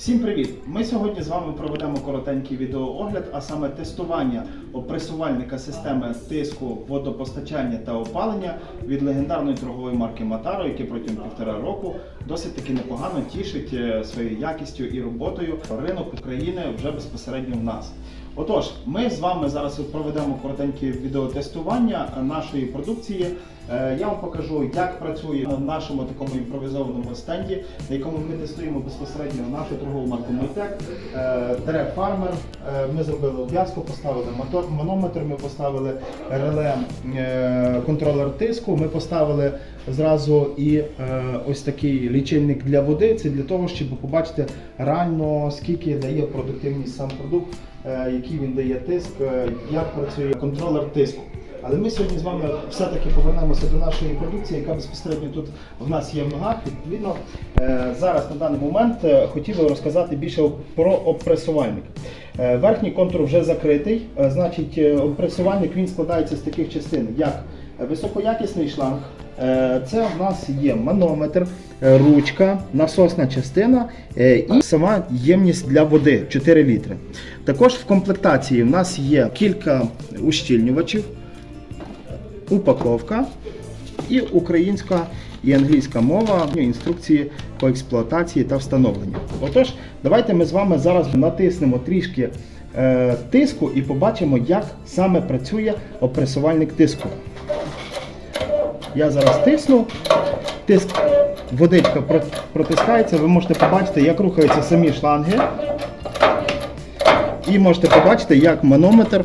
Всім привіт! Ми сьогодні з вами проведемо коротенький відеоогляд, а саме тестування опресувальника системи тиску, водопостачання та опалення від легендарної торгової марки Матаро, який протягом півтора року досить таки непогано тішить е, своєю якістю і роботою ринок України вже безпосередньо в нас. Отож, ми з вами зараз проведемо коротеньке відеотестування нашої продукції. Е, Я вам покажу, як працює на нашому такому імпровізованому стенді, на якому ми тестуємо безпосередньо нашу торгову марку Мультек, Дерев Фармер. Е, Ми зробили обв'язку, поставили мотор, манометр, ми поставили реле е, контролер тиску. Ми поставили зразу і е, ось такий лічильник для води. Це для того, щоб побачити реально скільки дає продуктивність сам продукт, е, який він дає тиск, е, як працює контролер тиску. Але ми сьогодні з вами все-таки повернемося до нашої продукції, яка безпосередньо тут в нас є в ногах. Відповідно, е, зараз на даний момент е, хотів би розказати більше про опресувальник. Е, Верхній контур вже закритий, е, значить, е, опресувальник він складається з таких частин, як високоякісний шланг. Е, Це в нас є манометр, е, ручка, насосна частина е, і сама ємність для води 4 літри. Також в комплектації в нас є кілька ущільнювачів, упаковка і українська і англійська мова, ну, інструкції по експлуатації та встановленню. Отож, давайте ми з вами зараз натиснемо трішки тиску і побачимо, як саме працює опресувальник тиску. Я зараз тисну, тиск, водичка протискається, ви можете побачити, як рухаються самі шланги. І можете побачити, як манометр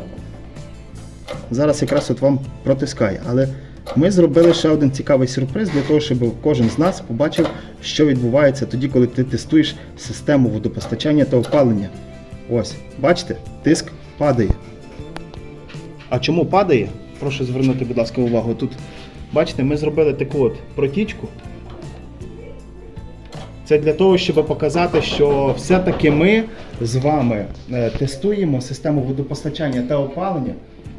зараз якраз от вам протискає. Але ми зробили ще один цікавий сюрприз для того, щоб кожен з нас побачив, що відбувається тоді, коли ти тестуєш систему водопостачання та опалення. Ось, бачите, тиск падає. А чому падає? Прошу звернути, будь ласка, увагу. Тут, бачите, ми зробили таку от протічку. Це для того, щоб показати, що все-таки ми з вами е, тестуємо систему водопостачання та опалення.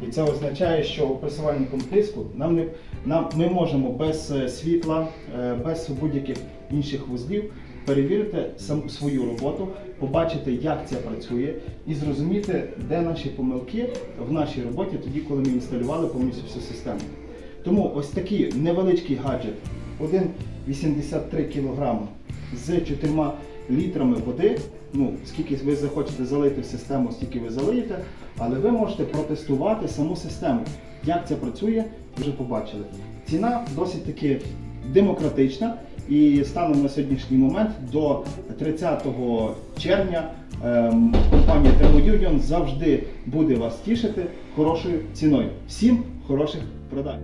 І це означає, що пресувальником тиску нам не нам ми можемо без е, світла, е, без будь-яких інших вузлів перевірити сам свою роботу, побачити, як це працює, і зрозуміти, де наші помилки в нашій роботі, тоді, коли ми інсталювали повністю всю систему. Тому ось такий невеличкий гаджет, 1,83 кг з 4 літрами води. Ну, скільки ви захочете залити в систему, стільки ви залиєте, але ви можете протестувати саму систему. Як це працює, вже побачили. Ціна досить таки демократична і станом на сьогоднішній момент до 30 червня ем, компанія Thermounion завжди буде вас тішити хорошою ціною. Всім хороших продаж!